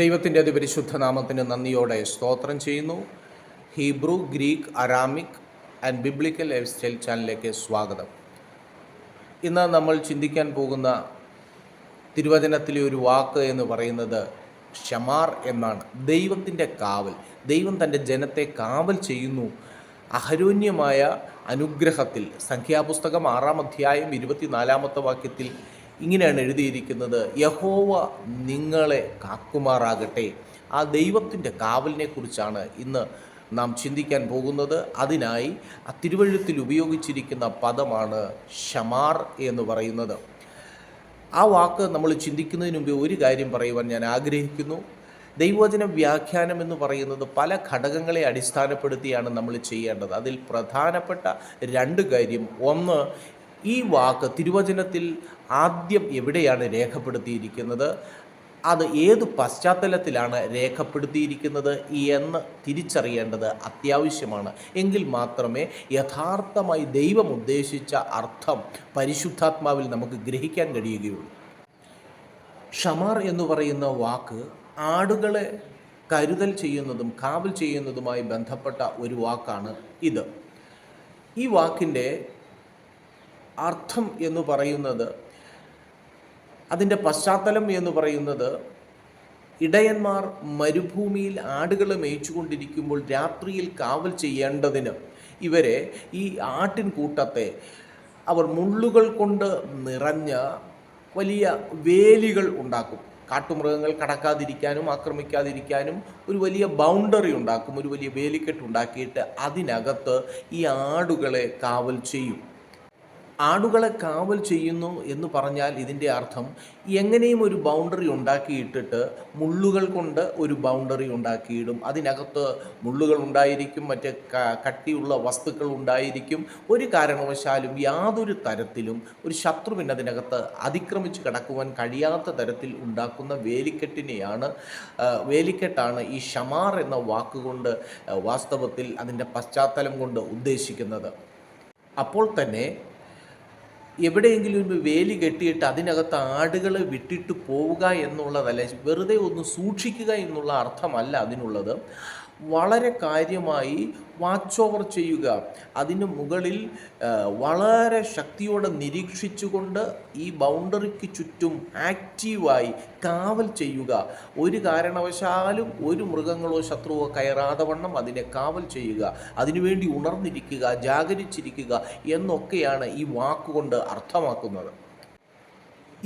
ദൈവത്തിന്റെ അതിപരിശുദ്ധ നാമത്തിന് നന്ദിയോടെ സ്തോത്രം ചെയ്യുന്നു. Hebrew Greek Aramaic and biblical lifestyle ചാനലിലേക്ക് സ്വാഗതം. ഇന്ന് നമ്മൾ ചിന്തിക്കാൻ പോകുന്ന തിരുവചനത്തിലെ ഒരു വാക്ക് എന്ന് പറയുന്നത് ഷമാർ എന്നാണ്. ദൈവത്തിന്റെ കാവൽ ദൈവം തന്റെ ജനത്തെ കാവൽ ചെയ്യുന്നു. അഹരോന്യമായ അനുഗ്രഹത്തിൽ സംഖ്യാപുസ്തകം ആറാം അധ്യായം ഇരുപത്തിനാലാമത്തെ വാക്യത്തിൽ ഇങ്ങനെയാണ് എഴുതിയിരിക്കുന്നത് യഹോവ നിങ്ങളെ കാക്കുമാറാകട്ടെ. ആ ദൈവത്തിന്റെ കാവലിനെ കുറിച്ചാണ് ഇന്ന് നാം ചിന്തിക്കാൻ പോകുന്നത്. അതിനായി ആ തിരുവഴുത്തിൽ ഉപയോഗിച്ചിരിക്കുന്ന പദമാണ് ഷമാർ എന്ന് പറയുന്നത്. ആ വാക്ക് നമ്മൾ ചിന്തിക്കുന്നതിന് മുമ്പ് ഒരു കാര്യം പറയുവാൻ ഞാൻ ആഗ്രഹിക്കുന്നു. ദൈവവചന വ്യാഖ്യാനം എന്ന് പറയുന്നത് പല ഘടകങ്ങളെ അടിസ്ഥാനപ്പെടുത്തിയാണ് നമ്മൾ ചെയ്യേണ്ടത്. അതിൽ പ്രധാനപ്പെട്ട രണ്ട് കാര്യം. ഒന്ന് ഈ വാക്ക് തിരുവചനത്തിൽ ആദ്യം എവിടെയാണ് രേഖപ്പെടുത്തിയിരിക്കുന്നത്? അത് ഏത് പശ്ചാത്തലത്തിലാണ് രേഖപ്പെടുത്തിയിരിക്കുന്നത് എന്ന് തിരിച്ചറിയേണ്ടത് അത്യാവശ്യമാണ്. എങ്കിൽ മാത്രമേ യഥാർത്ഥമായി ദൈവം ഉദ്ദേശിച്ച അർത്ഥം പരിശുദ്ധാത്മാവിൽ നമുക്ക് ഗ്രഹിക്കാൻ കഴിയുകയുള്ളൂ. ഷമാർ എന്ന് പറയുന്ന വാക്ക് ആടുകളെ കരുതൽ ചെയ്യുന്നതും കാവൽ ചെയ്യുന്നതുമായി ബന്ധപ്പെട്ട ഒരു വാക്കാണ് ഇത്. ഈ വാക്കിന്റെ അർത്ഥം എന്ന് പറയുന്നത് അതിന്റെ പശ്ചാത്തലം എന്ന് പറയുന്നത് ഇടയന്മാർ മരുഭൂമിയിൽ ആടുകളെ മേയിച്ചുകൊണ്ടിരിക്കുമ്പോൾ രാത്രിയിൽ കാവൽ ചെയ്യേണ്ടതിന് ഇവരെ ഈ ആട്ടിൻ കൂട്ടത്തെ അവർ മുള്ളുകൾ കൊണ്ട് നിറഞ്ഞ വലിയ വേലികൾ ഉണ്ടാക്കും. കാട്ടുമൃഗങ്ങൾ കടക്കാതിരിക്കാനും ആക്രമിക്കാതിരിക്കാനും ഒരു വലിയ ബൗണ്ടറി ഉണ്ടാക്കും ഒരു വലിയ വേലിക്കെട്ട് ഉണ്ടാക്കിയിട്ട് അതിനകത്ത് ഈ ആടുകളെ കാവൽ ചെയ്യും. ആടുകളെ കാവൽ ചെയ്യുന്നു എന്ന് പറഞ്ഞാൽ ഇതിന്റെ അർത്ഥം എങ്ങനെയും ഒരു ബൗണ്ടറി ഉണ്ടാക്കിയിട്ടിട്ട് മുള്ളുകൾ കൊണ്ട് ഒരു ബൗണ്ടറി ഉണ്ടാക്കിയിടും. അതിനകത്ത് മുള്ളുകൾ ഉണ്ടായിരിക്കും മറ്റ് കട്ടിയുള്ള വസ്തുക്കൾ ഉണ്ടായിരിക്കും. ഒരു കാരണവശാലും യാതൊരു തരത്തിലും ഒരു ശത്രുവിന് അതിനകത്ത് അതിക്രമിച്ച് കടക്കുവാൻ കഴിയാത്ത തരത്തിൽ ഉണ്ടാക്കുന്ന വേലിക്കെട്ടിനെയാണ് വേലിക്കെട്ടാണ് ഈ ഷമാർ എന്ന വാക്കുകൊണ്ട് വാസ്തവത്തിൽ അതിന്റെ പശ്ചാത്തലം കൊണ്ട് ഉദ്ദേശിക്കുന്നത്. അപ്പോൾ തന്നെ എവിടെയെങ്കിലും ഒരു വേലി കെട്ടിയിട്ട് അതിനകത്ത് ആടുകളെ വിട്ടിട്ട് പോവുക എന്നുള്ളതല്ല? വെറുതെ ഒന്ന് സൂക്ഷിക്കുക എന്നുള്ള അർത്ഥമല്ല അതിനുള്ളത്. വളരെ കാര്യമായി വാച്ച് ഓവർ ചെയ്യുക. അതിന് മുകളിൽ വളരെ ശക്തിയോടെ നിരീക്ഷിച്ചുകൊണ്ട് ഈ ബൗണ്ടറിക്ക് ചുറ്റും ആക്റ്റീവായി കാവൽ ചെയ്യുക. ഒരു കാരണവശാലും ഒരു മൃഗങ്ങളോ ശത്രുവോ കയറാതെ വണ്ണം അതിനെ കാവൽ ചെയ്യുക. അതിനുവേണ്ടി ഉണർന്നിരിക്കുക ജാഗരിച്ചിരിക്കുക എന്നൊക്കെയാണ് ഈ വാക്കുകൊണ്ട് അർത്ഥമാക്കുന്നത്.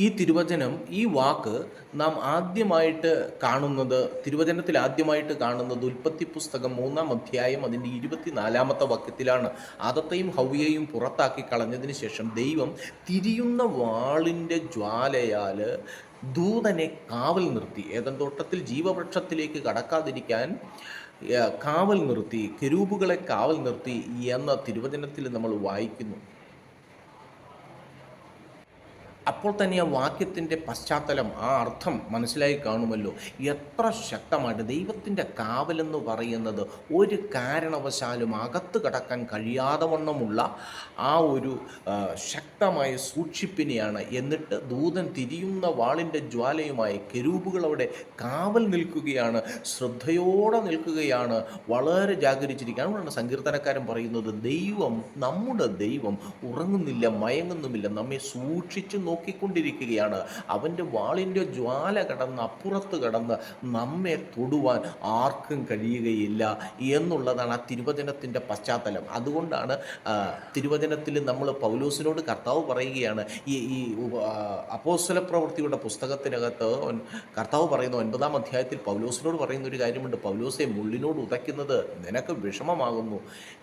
ഈ തിരുവചനം ഈ വാക്ക് നാം ആദ്യമായിട്ട് കാണുന്നത് തിരുവചനത്തിൽ ആദ്യമായിട്ട് കാണുന്നത് ഉൽപ്പത്തി പുസ്തകം മൂന്നാം അധ്യായം അതിന്റെ ഇരുപത്തിനാലാമത്തെ വാക്യത്തിലാണ്. ആദത്തെയും ഹൗയയും പുറത്താക്കി കളഞ്ഞതിന് ശേഷം ദൈവം തിരിയുന്ന വാളിന്റെ ജ്വാലയാൽ ദൂതനെ കാവൽ നിർത്തി. ഏതൻ തോട്ടത്തിൽ ജീവവൃക്ഷത്തിലേക്ക് കടക്കാതിരിക്കാൻ കാവൽ നിർത്തി കെരൂബുകളെ കാവൽ നിർത്തി എന്ന തിരുവചനത്തിൽ നമ്മൾ വായിക്കുന്നു. അപ്പോൾ തന്നെ ആ വാക്യത്തിന്റെ പശ്ചാത്തലം ആ അർത്ഥം മനസ്സിലായി കാണുമല്ലോ. എത്ര ശക്തമായിട്ട് ദൈവത്തിന്റെ കാവലെന്ന് പറയുന്നത് ഒരു കാരണവശാലും അകത്ത് കടക്കാൻ കഴിയാതെ വണ്ണമുള്ള ആ ഒരു ശക്തമായ സൂക്ഷിപ്പിനെയാണ് എന്നിട്ട് ദൂതൻ തിരിയുന്ന വാളിന്റെ ജ്വാലയുമായി കെരൂപുകൾ അവിടെ കാവൽ നിൽക്കുകയാണ് ശ്രദ്ധയോടെ നിൽക്കുകയാണ് വളരെ ജാഗരിച്ചിരിക്കുകയാണ് അതുകൊണ്ടാണ് സങ്കീർത്തനക്കാരൻ പറയുന്നത് ദൈവം നമ്മുടെ ദൈവം ഉറങ്ങുന്നില്ല മയങ്ങുന്നുമില്ല നമ്മെ സൂക്ഷിച്ചു നോക്കിക്കൊണ്ടിരിക്കുകയാണ്. അവന്റെ വാളിന്റെ ജ്വാല കടന്ന് അപ്പുറത്ത് കടന്ന് നമ്മെ തൊടുവാൻ ആർക്കും കഴിയുകയില്ല എന്നുള്ളതാണ് ആ തിരുവചനത്തിന്റെ പശ്ചാത്തലം. അതുകൊണ്ടാണ് തിരുവചനത്തിൽ നമ്മൾ പൗലൂസിനോട് കർത്താവ് പറയുകയാണ് ഈ ഈ അപ്പോസ്തല പ്രവൃത്തിയുടെ പുസ്തകത്തിനകത്ത് കർത്താവ് പറയുന്ന ഒൻപതാം അധ്യായത്തിൽ പൗലോസിനോട് പറയുന്ന ഒരു കാര്യമുണ്ട്. പൗലോസെ മുള്ളിനോട് ഉതയ്ക്കുന്നത് നിനക്ക് വിഷമമാകുന്നു.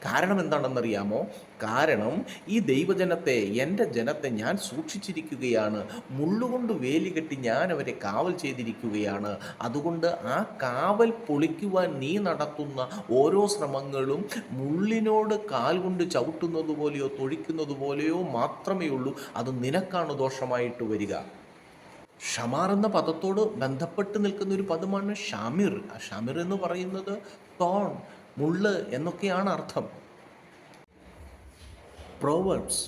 കാരണം എന്താണെന്നറിയാമോ? കാരണം ഈ ദൈവജനത്തെ എന്റെ ജനത്തെ ഞാൻ സൂക്ഷിച്ചിരിക്കുകയാണ് മുള്ളുകൊണ്ട് വേലി കെട്ടി ഞാൻ അവരെ കാവൽ ചെയ്തിരിക്കുകയാണ്. അതുകൊണ്ട് ആ കാവൽ പൊളിക്കുവാൻ നീ നടത്തുന്ന ഓരോ ശ്രമങ്ങളും മുള്ളിനോട് കാൽ കൊണ്ട് ചവിട്ടുന്നത് പോലെയോ തൊഴിക്കുന്നത് പോലെയോ മാത്രമേ ഉള്ളൂ. അത് നിനക്കാണ് ദോഷമായിട്ട് വരിക. ഷമാർ എന്ന പദത്തോട് ബന്ധപ്പെട്ട് നിൽക്കുന്ന ഒരു പദമാണ് ഷാമിർ. ഷാമിർ എന്ന് പറയുന്നത് തോൺ മുള്ള് എന്നൊക്കെയാണ് അർത്ഥം. പ്രോവേർബ്സ്.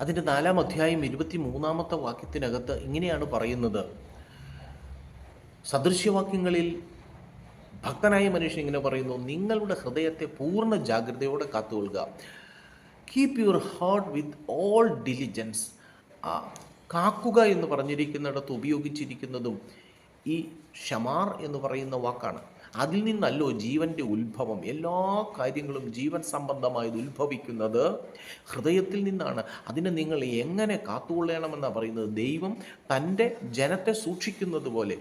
അതിന്റെ നാലാം അധ്യായം ഇരുപത്തി മൂന്നാമത്തെ വാക്യത്തിനകത്ത് ഇങ്ങനെയാണ് പറയുന്നത്. സദൃശ്യവാക്യങ്ങളിൽ ഭക്തനായ മനുഷ്യൻ ഇങ്ങനെ പറയുന്നു നിങ്ങളുടെ ഹൃദയത്തെ പൂർണ ജാഗ്രതയോടെ കാത്തുകൊള്ളുക. Keep your heart with all diligence കാക്കുക എന്ന് പറഞ്ഞിരിക്കുന്നിടത്ത് ഉപയോഗിച്ചിരിക്കുന്നതും ഈ ഷമാർ എന്ന് പറയുന്ന വാക്കാണ്. അതിൽ നിന്നല്ലോ ജീവന്റെ ഉത്ഭവം. എല്ലാ കാര്യങ്ങളും ജീവൻ സംബന്ധമായത് ഉത്ഭവിക്കുന്നത് ഹൃദയത്തിൽ നിന്നാണ്. അതിനെ നിങ്ങൾ എങ്ങനെ കാത്തുകൊള്ളണമെന്നാണ് പറയുന്നത്? ദൈവം തന്റെ ജനത്തെ സൂക്ഷിക്കുന്നത് പോലെ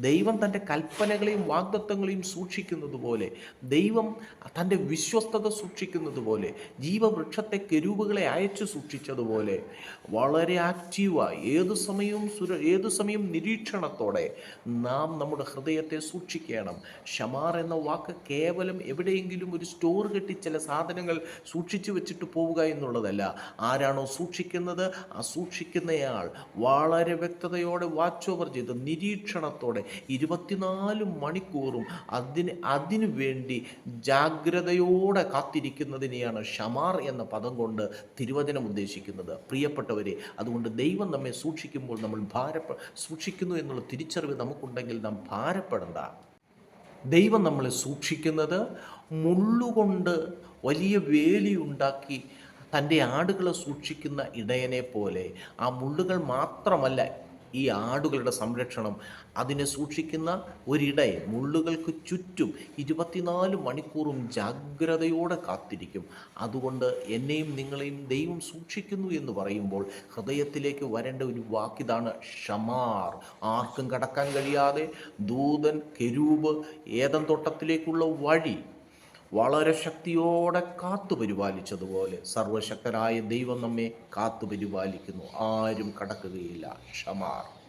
ദൈവം തന്റെ കൽപ്പനകളെയും വാഗ്ദത്വങ്ങളെയും സൂക്ഷിക്കുന്നത് പോലെ ദൈവം തന്റെ വിശ്വസ്തത സൂക്ഷിക്കുന്നത് പോലെ ജീവവൃക്ഷത്തെ കെരൂപുകളെ അയച്ചു സൂക്ഷിച്ചതുപോലെ വളരെ ആക്റ്റീവായി ഏതു സമയവും സുര ഏതു സമയം നിരീക്ഷണത്തോടെ നാം നമ്മുടെ ഹൃദയത്തെ സൂക്ഷിക്കണം. ഷമാർ എന്ന വാക്ക് കേവലം എവിടെയെങ്കിലും ഒരു സ്റ്റോർ കെട്ടി ചില സാധനങ്ങൾ സൂക്ഷിച്ചു വെച്ചിട്ട് പോവുക എന്നുള്ളതല്ല. ആരാണോ സൂക്ഷിക്കുന്നത്? ആ സൂക്ഷിക്കുന്നയാൾ. വളരെ വ്യക്തതയോടെ വാച്ച് ഓവർ ചെയ്ത് നിരീക്ഷണത്തോടെ ഇരുപത്തിനാല് മണിക്കൂറും അതിന് അതിനു വേണ്ടി ജാഗ്രതയോടെ കാത്തിരിക്കുന്നതിനെയാണ് ഷമാർ എന്ന പദം കൊണ്ട് തിരുവചനം ഉദ്ദേശിക്കുന്നത്. പ്രിയപ്പെട്ടവരെ അതുകൊണ്ട് ദൈവം നമ്മെ സൂക്ഷിക്കുമ്പോൾ നമ്മൾ ഭാരപ്പെ സൂക്ഷിക്കുന്നു എന്നുള്ള തിരിച്ചറിവ് നമുക്കുണ്ടെങ്കിൽ നാം ഭാരപ്പെടണ്ട. ദൈവം നമ്മളെ സൂക്ഷിക്കുന്നത് മുള്ളുകൊണ്ട് വലിയ വേലിയുണ്ടാക്കി തന്റെ ആടുകളെ സൂക്ഷിക്കുന്ന ഇടയനെ പോലെ ആ മുള്ളുകൾ മാത്രമല്ല ഈ ആടുകളുടെ സംരക്ഷണം അതിനെ സൂക്ഷിക്കുന്ന ഒരിടയെ മുള്ളുകൾക്ക് ചുറ്റും ഇരുപത്തിനാല് മണിക്കൂറും ജാഗ്രതയോടെ കാത്തിരിക്കും. അതുകൊണ്ട് എന്നെയും നിങ്ങളെയും ദൈവം സൂക്ഷിക്കുന്നു എന്ന് പറയുമ്പോൾ ഹൃദയത്തിലേക്ക് വരേണ്ട ഒരു വാക്കിതാണ് ഷമാർ. ആർക്കും കടക്കാൻ കഴിയാതെ ദൂതൻ കെരൂപ് ഏതൻ തോട്ടത്തിലേക്കുള്ള വഴി വളരെ ശക്തിയോടെ കാത്തു പരിപാലിച്ചതുപോലെ സർവശക്തനായ ദൈവം നമ്മെ കാത്തു പരിപാലിക്കുന്നു. ആരും കടക്കുകയില്ല. ക്ഷമാർ